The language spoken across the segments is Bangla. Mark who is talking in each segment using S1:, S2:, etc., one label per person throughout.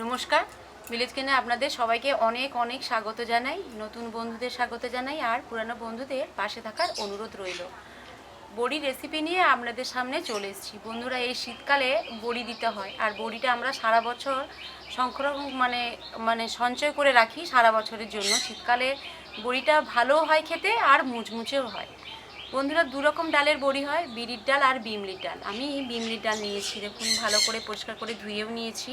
S1: নমস্কার। কিনে আপনাদের সবাইকে অনেক অনেক স্বাগত জানাই, নতুন বন্ধুদের স্বাগত জানাই, আর পুরানো বন্ধুদের পাশে থাকার অনুরোধ রইল। বড়ি রেসিপি নিয়ে আপনাদের সামনে চলে এসেছি। বন্ধুরা, এই শীতকালে বড়ি দিতে হয়, আর বড়িটা আমরা সারা বছর সংরক্ষণ মানে মানে সঞ্চয় করে রাখি সারা বছরের জন্য। শীতকালে বড়িটা ভালো হয় খেতে, আর মুচমুচেও হয়। বন্ধুরা দু রকম ডালের বড়ি হয়, বিড়ির ডাল আর বিমলির ডাল। আমি বিমলির ডাল নিয়েছি, দেখুন, ভালো করে পরিষ্কার করে ধুয়েও নিয়েছি।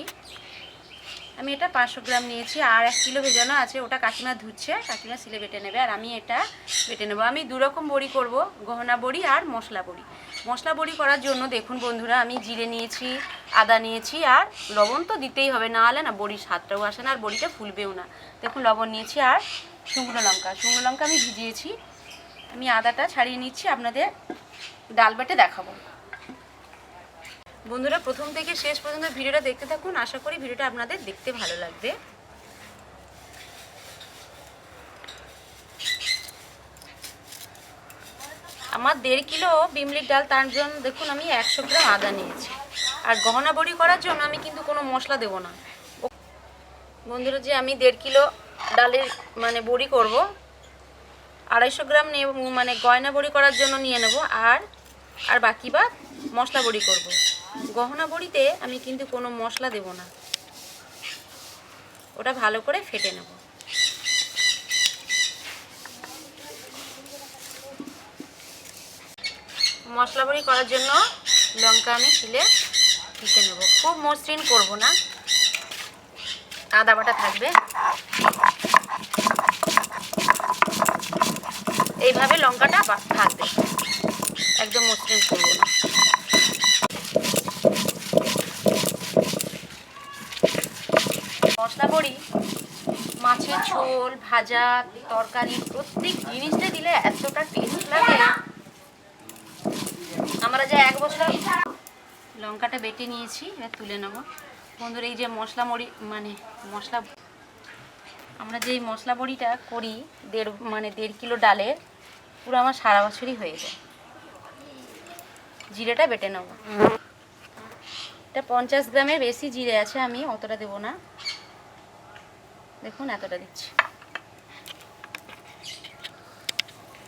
S1: আমি এটা পাঁচশো গ্রাম নিয়েছি, আর এক কিলো ভেজানো আছে, ওটা কাকিমা ধুচ্ছে, কাকিমা সিলে বেটে নেবে, আর আমি এটা বেটে নেব। আমি দু রকম বড়ি করব, গহনা বড়ি আর মশলা বড়ি। মশলা বড়ি করার জন্য দেখুন বন্ধুরা, আমি জিরে নিয়েছি, আদা নিয়েছি, আর লবণ তো দিতেই হবে না হলে না বড়ির স্বাদটাও আসে না, আর বড়িটা ফুলবেও না। দেখুন লবণ নিয়েছি আর শুকনো লঙ্কা শুকনো লঙ্কা আমি ভিজিয়েছি। আমি আদাটা ছাড়িয়ে নিচ্ছি, আপনাদের ডাল বেটে দেখাবো। বন্ধুরা, প্রথম থেকে শেষ পর্যন্ত ভিডিওটা দেখতে থাকুন। আশা করি ভিডিওটা আপনাদের দেখতে ভালো লাগবে। আমার দেড় কিলো বিমলির ডাল, তার জন্য দেখুন আমি একশো গ্রাম আদা নিয়েছি। আর গহনা বড়ি করার জন্য আমি কিন্তু কোনো মশলা দেবো না। বন্ধুরা, যে আমি দেড় কিলো ডালের মানে বড়ি করব, আড়াইশো গ্রাম নিয়ে মানে গয়না বড়ি করার জন্য নিয়ে নেব, আর আর বাকি বা মশলা বড়ি করব। গহনা বড়িতে আমি কিন্তু কোনো মশলা দেব না। ওটা ভালো করে ফেটে নেব। মশলা বড়ি করার জন্য লঙ্কা আমি ছিলে পিষে নেব। খুব মসৃণ করব না। আদা বাটা থাকবে। এইভাবে লঙ্কাটা থাকবে। একদম মসৃণ করব না। মশলা বড়ি মাছের ঝোল, ভাজা, তরকারি, প্রত্যেক জিনিসটা দিলে এতটা টেস্ট লাগে। আমরা যে এক বছর লঙ্কাটা বেটে নিয়েছি, এবার তুলে নেব। বন্ধুর, এই যে মশলা মরি মানে মশলা, আমরা যে এই মশলা বড়িটা করি, দেড় মানে দেড় কিলো ডালের পুরো আমার সারা বছরই হয়ে যায়। জিরেটা বেটে নেব। এটা পঞ্চাশ গ্রামের বেশি জিরে আছে, আমি অতটা দেবো না। দেখুন এতটা দিচ্ছি।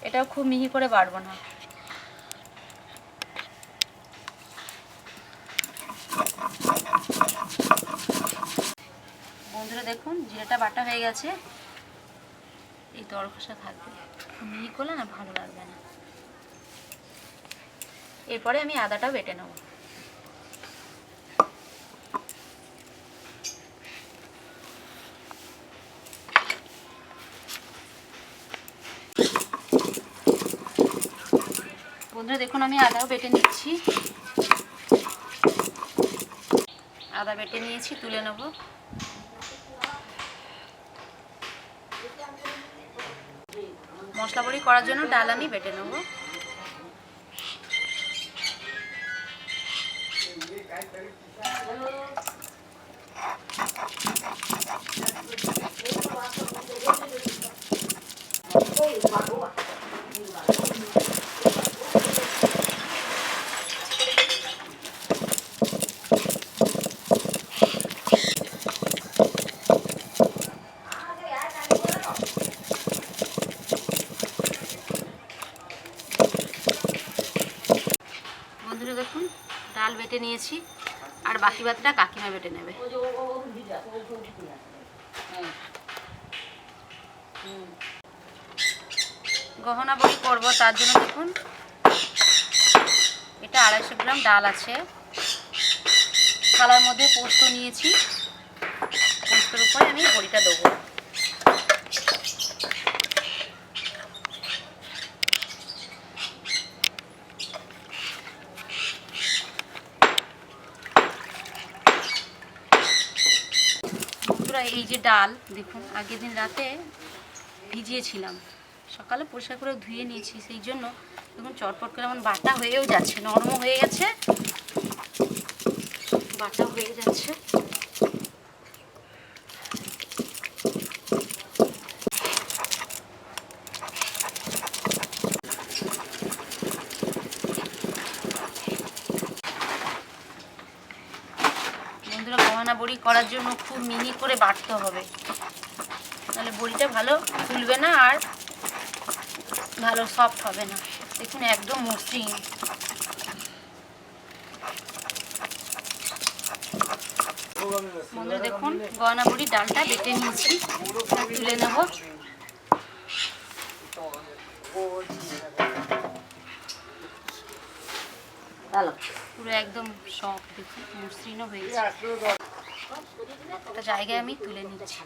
S1: এটাও খুব মিহি করে বাড়বো না। বন্ধুরা দেখুন, জিরেটা বাটা হয়ে গেছে। এই দরখসা থাকবে। মিহি করলে না ভালো লাগবে না। এরপরে আমি আদাটাও বেটে নেব। বন্ধুরা, দেখুন, আমি আদাও বেটে নিচ্ছি। আদা বেটে নিয়েছি, তুলে নেব। মশলা বড়ি করার জন্য ডাল আমি বেটে নেব বন্ধুরা দেখুন ডাল বেটে নিয়েছি, আর বাকি বাতিটা কাকিমা বেটে নেবে। গহনা বড়ি করব তার জন্য দেখুন। এটা আড়াইশো গ্রাম ডাল আছে। থালার মধ্যে পোস্ত নিয়েছি। পোস্তর উপরে আমি বড়িটা দেবো। এই যে ডাল, দেখুন, আগের দিন রাতে ভিজিয়েছিলাম। সকালে পরিষ্কার করে ধুয়ে নিয়েছি, সেই জন্য দেখুন চটপট করে এমন বাটা হয়েও যাচ্ছে, নরম হয়ে গেছে। বাটা হয়ে যাচ্ছে বন্ধুরা গহনা বড়ি বড়ি করার জন্য খুব মিহি করে বাটতে হবে। তাহলে বড়িটা ভালো ফুলবে না আর ভালো সফট হবে না। দেখুন একদম মসৃণ। বন্ধুরা দেখুন গয়না বড়ি ডালটা বেটে নিয়েছি। তুলে নেব। পুরো একদম সফট দেখুন মসৃণও হয়েছে। একটা জায়গায় আমি তুলে নিচ্ছি।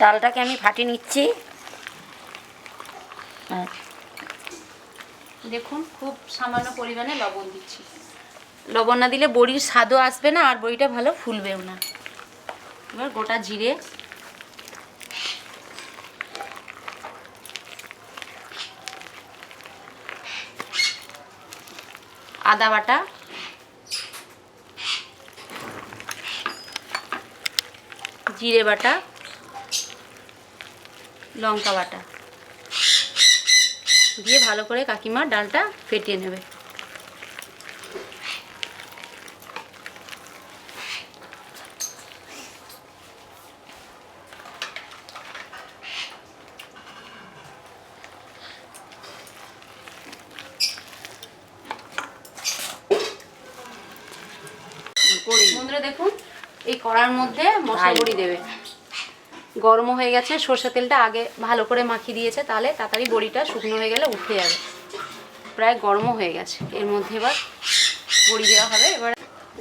S2: ডালটাকে আমি ফাটিয়ে নিচ্ছি। হ্যাঁ।
S1: দেখুন খুব সামান্য পরিমাণে লবণ দিচ্ছি। লবণ না দিলে বড়ির স্বাদও আসবে না আর বড়িটা ভালো ফুলবেও না। এবার গোটা জিরে। আদা বাটা। জিরে বাটা লঙ্কা বাটা। দিয়ে ভালো করে কাকিমা ডালটা ফেটিয়ে নেবে। বন্ধুরা দেখুন এই কড়ার মধ্যে মশলা। বড়ি দেবে। গরম হয়ে গেছে সর্ষে তেলটা আগে ভালো করে মাখিয়ে দিয়েছে তাহলে তাড়াতাড়ি বড়িটা শুকনো হয়ে গেলে উঠে যাবে। প্রায় গরমও হয়ে গেছে। এর মধ্যে এবার বড়ি দেওয়া হবে। এবার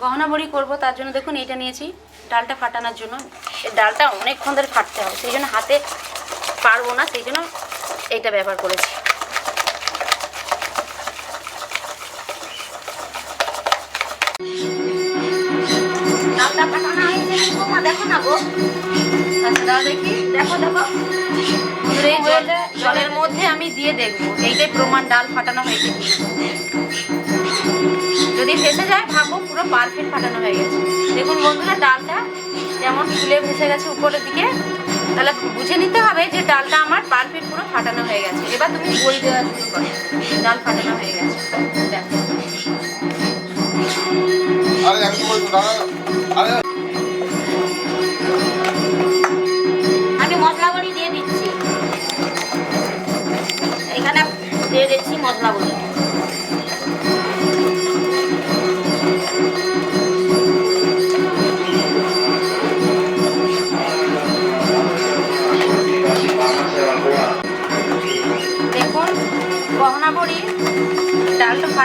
S1: গহনা বড়ি করব তার জন্য দেখুন এটা নিয়েছি। ডালটা ফাটানোর জন্য। এই ডালটা অনেকক্ষণ ধরে ফাটতে হবে সেই জন্য হাতে পারব না সেই জন্য এইটা ব্যবহার করেছি।
S2: বৌমা দেখো না গো।
S1: আচ্ছা দাও দেখি।
S2: দেখো দেখো।
S1: এই জল জলের মধ্যে আমি দিয়ে দেখব এইটাই প্রমাণ ডাল ফাটানো হয়েছে যদি ভেসে যায় ভাবো পুরো পারফেক্ট ফাটানো হয়ে গেছে। দেখুন বন্ধুরা ডালটা যেমন ফুলে ভেসে গেছে উপরের দিকে তাহলে বুঝে নিতে হবে যে ডালটা আমার পারফেক্ট পুরো ফাটানো হয়ে গেছে। এবার তুমি বই দেওয়া শুরু করো। ডাল ফাটানো হয়ে গেছে। দেখো।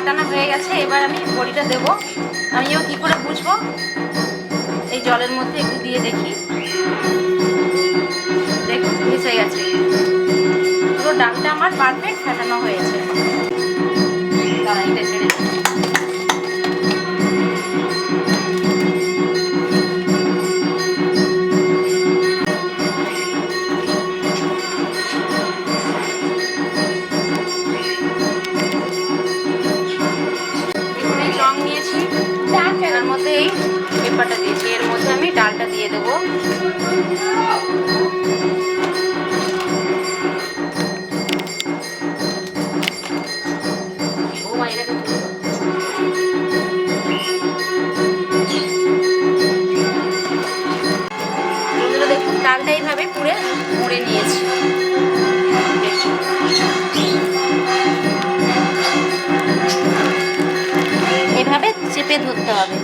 S1: ফাটানো হয়ে গেছে এবার আমি বড়িটা দেব। আমিও কি করে বুঝব? এই জলের মধ্যে একটু দিয়ে দেখি। দেখুন ভেসে গেছে। পুরো ডালটা আমার পারফেক্ট ফাটানো হয়েছে। দাঁড়া, পেপারটা দিয়েছি। এর মধ্যে আমি ডালটা দিয়ে দেবো। ডালটা নিয়েছি। এভাবে চেপে ধরতে হবে।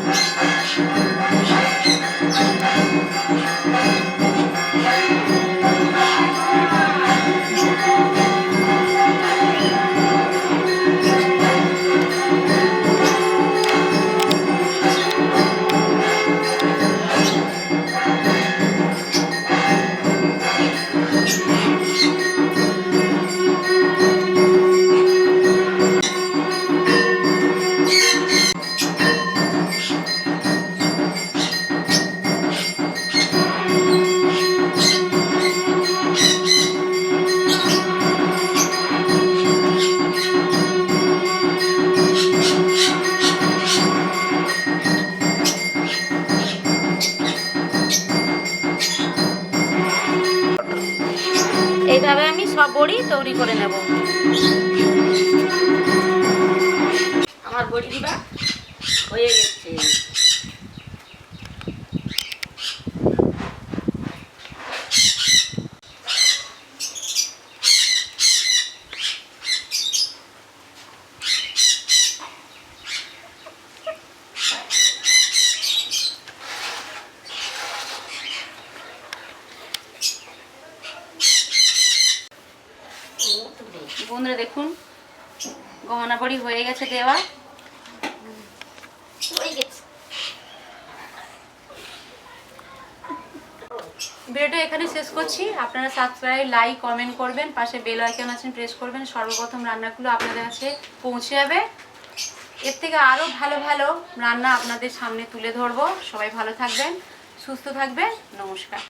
S1: এইভাবে আমি সব বড়ি তৈরি করে নেব।
S2: আমার বড়ি দিবা? হয়ে গেছে
S1: দেখুন বড়ি হয়ে গেছে দেওয়া। ভিডিওটা এখানে শেষ করছি। আপনারা সাবস্ক্রাইব লাইক কমেন্ট করবেন। পাশে বেল আইকন আছেন প্রেস করবেন। সর্বপ্রথম রান্নাগুলো আপনাদের কাছে পৌঁছে যাবে। এর থেকে আরও ভালো ভালো রান্না আপনাদের সামনে তুলে ধরবো। সবাই ভালো থাকবেন সুস্থ থাকবেন। নমস্কার।